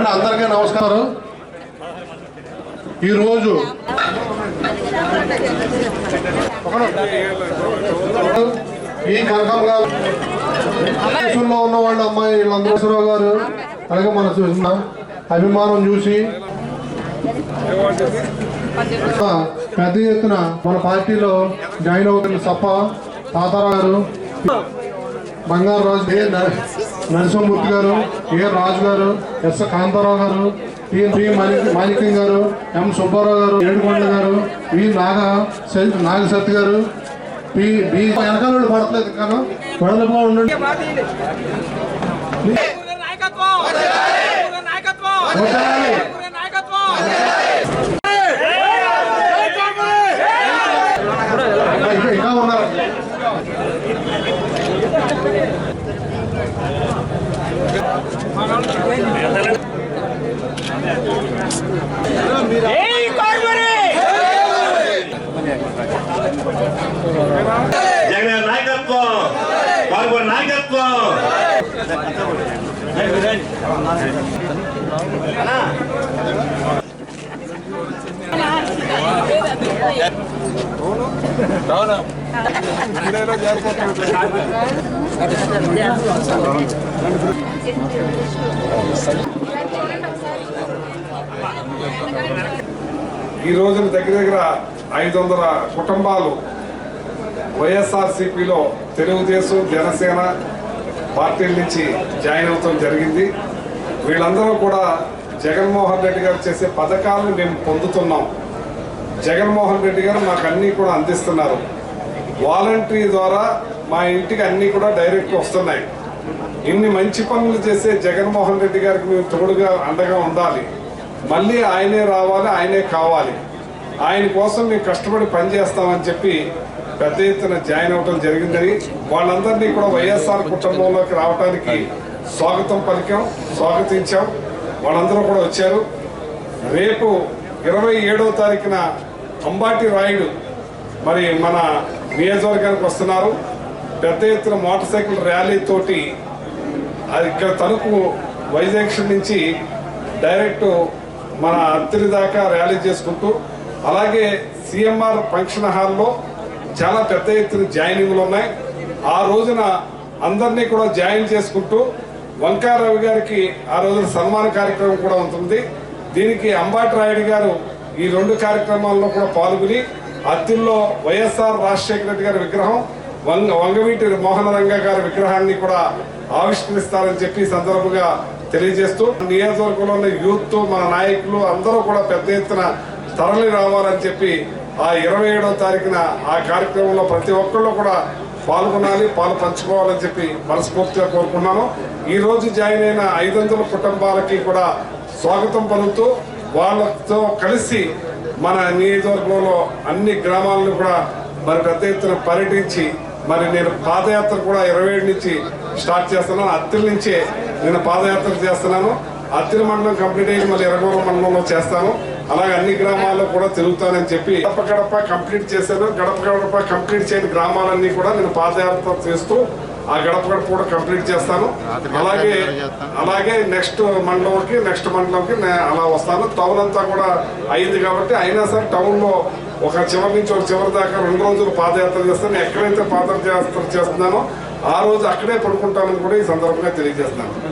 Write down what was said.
ఏమండి అందరికీ నమస్కారం. ఈరోజు ఈ కనకం గారు ఉన్న వాళ్ళ అమ్మాయి వీళ్ళందరూ గారు అలాగే మనం చూసిన అభిమానం చూసి పెద్ద ఎత్తున మన పార్టీలో జాయిన్ అవుతున్న సప్ప తాతారావు గారు. బంగారు రాజు ఏ నర- నరసింహమూర్తి గారు ఏ రాజు గారు ఎస్ కాంతారావు గారు టి మాణిక్ మాణిక్యం గారు ఎం సుబ్బారావు గారు ఏడుకొండ గారు వి నాగ సత్- నాగ సత్ గారు పి బి వెనకాల వాళ్ళు పడట్లేదు కాను ఉండండి. నాయకత్వం జగన్ నాయకత్వం బాబు నాయకత్వం. ఈ రోజున దగ్గర దగ్గర ఐదు వందల కుటుంబాలు వైఎస్ఆర్సీపీలో తెలుగుదేశం జనసేన పార్టీల నుంచి జాయిన్ అవటం జరిగింది. వీళ్ళందరూ కూడా జగన్మోహన్ రెడ్డి గారు చేసే పథకాలను మేము పొందుతున్నాం. జగన్మోహన్ రెడ్డి గారు మాకు అన్నీ కూడా అందిస్తున్నారు. వాలంటరీ ద్వారా మా ఇంటికి అన్నీ కూడా డైరెక్ట్ వస్తున్నాయి. ఇన్ని మంచి పనులు చేసే జగన్మోహన్ రెడ్డి గారికి మేము తోడుగా అండగా ఉండాలి. మళ్ళీ ఆయనే రావాలి ఆయనే కావాలి. ఆయన కోసం మేము కష్టపడి పనిచేస్తామని చెప్పి పెద్ద ఎత్తున జాయిన్ అవ్వడం జరిగిందని వాళ్ళందరినీ కూడా వైఎస్ఆర్ కుటుంబంలోకి రావడానికి స్వాగతం పలికాం స్వాగతించాం. వాళ్ళందరూ కూడా వచ్చారు. రేపు ఇరవై ఏడవ తారీఖున అంబాటి రాయుడు మరి మన నియోజకవర్గానికి వస్తున్నారు. పెద్ద ఎత్తున మోటార్ సైకిల్ ర్యాలీ తోటి అది ఇక్కడ తణుకు వైజాగ్ నుంచి డైరెక్ట్ మన అత్తిరి దాకా ర్యాలీ చేసుకుంటూ అలాగే సిఎంఆర్ ఫంక్షన్ హాల్లో చాలా పెద్ద ఎత్తున జాయినింగ్లు ఉన్నాయి. ఆ రోజున అందరినీ కూడా జాయిన్ చేసుకుంటూ వంకా రవి గారికి ఆ రోజున సన్మాన కార్యక్రమం కూడా ఉంటుంది. దీనికి అంబాటి రాయుడు గారు ఈ రెండు కార్యక్రమాల్లో కూడా పాల్గొని అత్తిల్లో వైఎస్ఆర్ రాజశేఖర రెడ్డి గారి విగ్రహం వంగ వంగవీటి మోహన రంగ గారి విగ్రహాన్ని కూడా ఆవిష్కరిస్తారని చెప్పి సందర్భంగా తెలియజేస్తూ నియోజకవర్గంలో ఉన్న యూత్ మన నాయకులు అందరూ కూడా పెద్ద ఎత్తున తరలి రావాలని చెప్పి ఆ ఇరవై ఏడవ తారీఖున ఆ కార్యక్రమంలో ప్రతి ఒక్కళ్ళు కూడా పాల్గొనాలి పాలు పంచుకోవాలని చెప్పి మనస్ఫూర్తిగా కోరుకున్నాను ఈ రోజు జాయిన్ అయిన ఐదు కుటుంబాలకి కూడా స్వాగతం పలుకుతూ వాళ్ళతో కలిసి మన నియోజకవర్గంలో అన్ని గ్రామాలను కూడా మరి పెద్ద ఎత్తున పర్యటించి మరి నేను పాదయాత్ర కూడా ఇరవై ఏడు నుంచి స్టార్ట్ చేస్తున్నాను. అత్తిల నుంచే నేను పాదయాత్ర చేస్తున్నాను. అత్తిల మండలం కంప్లీట్ అయ్యి మళ్ళీ ఇరగూర మండలంలో చేస్తాను. అలాగే అన్ని గ్రామాల్లో కూడా తిరుగుతానని చెప్పి గడప గడప కంప్లీట్ చేశాను. గడప గడప కంప్లీట్ చేయని గ్రామాలన్నీ కూడా నేను పాదయాత్ర చేస్తూ ఆ గడప గడప కూడా కంప్లీట్ చేస్తాను. అలాగే అలాగే నెక్స్ట్ మండలంకి నెక్స్ట్ మండలంకి అలా వస్తాను. టౌన్ అంతా కూడా అయింది కాబట్టి అయినా సరే టౌన్లో ఒక చివరి నుంచి ఒక చివరి దాకా రెండు రోజులు పాదయాత్ర చేస్తాను. ఎక్కడైతే పాదయాత్ర చేస్తున్నానో ఆ రోజు అక్కడే పడుకుంటానని కూడా ఈ సందర్భంగా తెలియజేస్తున్నాను.